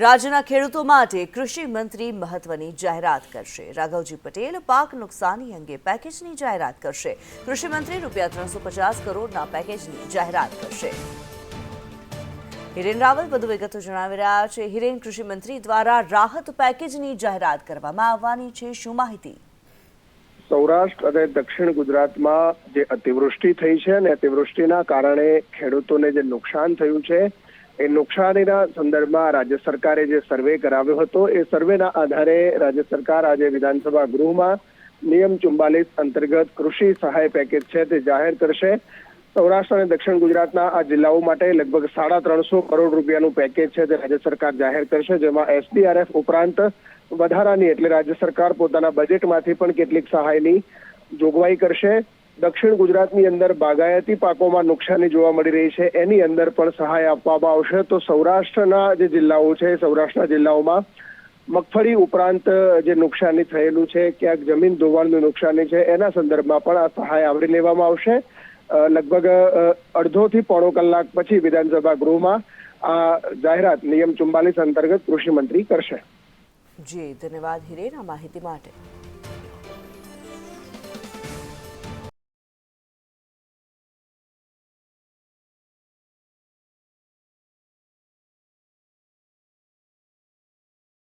રાજ્યના ખેડૂતો માટે કૃષિ મંત્રી મહત્વની જાહેરાત કરશે. રાઘવજી પટેલ પાક નુકસાની અંગે પેકેજની જાહેરાત કરશે. કૃષિ મંત્રી રૂપિયા ત્રણસો પચાસ કરોડના પેકેજની જાહેરાત કરશે. હિરેન રાવલ વધુ વિગતો જણાવી રહ્યા છે. હિરેન, કૃષિ મંત્રી દ્વારા રાહત પેકેજની જાહેરાત કરવામાં આવવાની છે. શું માહિતી? સૌરાષ્ટ્ર અને દક્ષિણ ગુજરાતમાં જે અતિવૃષ્ટિ થઈ છે અને અતિવૃષ્ટિના કારણે ખેડૂતોને જે નુકસાન થયું છે એ નુકસાનીના સંદર્ભમાં રાજ્ય સરકારે જે સર્વે કરાવ્યો હતો, એ સર્વેના આધારે રાજ્ય સરકાર આજે વિધાનસભા ગૃહમાં નિયમ ચુમ્બાલીસ અંતર્ગત કૃષિ સહાય પેકેજ છે તે જાહેર કરશે. સૌરાષ્ટ્ર અને દક્ષિણ ગુજરાતના આ જિલ્લાઓ માટે લગભગ સાડા ત્રણસો કરોડ રૂપિયાનું પેકેજ છે તે રાજ્ય સરકાર જાહેર કરશે, જેમાં એસડીઆરએફ ઉપરાંત વધારાની, એટલે રાજ્ય સરકાર પોતાના બજેટમાંથી પણ કેટલીક સહાયની જોગવાઈ કરશે. દક્ષિણ ગુજરાતની અંદર બાગાયતી પાકોમાં નુકસાની જોવા મળી રહી છે. એની અંદર પણ સહાય આપવામાં આવશે. તો સૌરાષ્ટ્રના જે જિલ્લાઓ છે, સૌરાષ્ટ્રના જિલ્લાઓમાં મગફળી ઉપરાંત જે નુકસાની થયેલું છે, ક્યાંક જમીન ધોવાણનું નુકસાની છે, એના સંદર્ભમાં પણ આ સહાય આવરી લેવામાં આવશે. લગભગ અડધોથી પોણો કલાક પછી વિધાનસભા ગૃહમાં આ જાહેરાત નિયમ ચુમ્બાલીસ અંતર્ગત કૃષિ મંત્રી કરશે. જી, ધન્યવાદ હિરેન આ માહિતી માટે.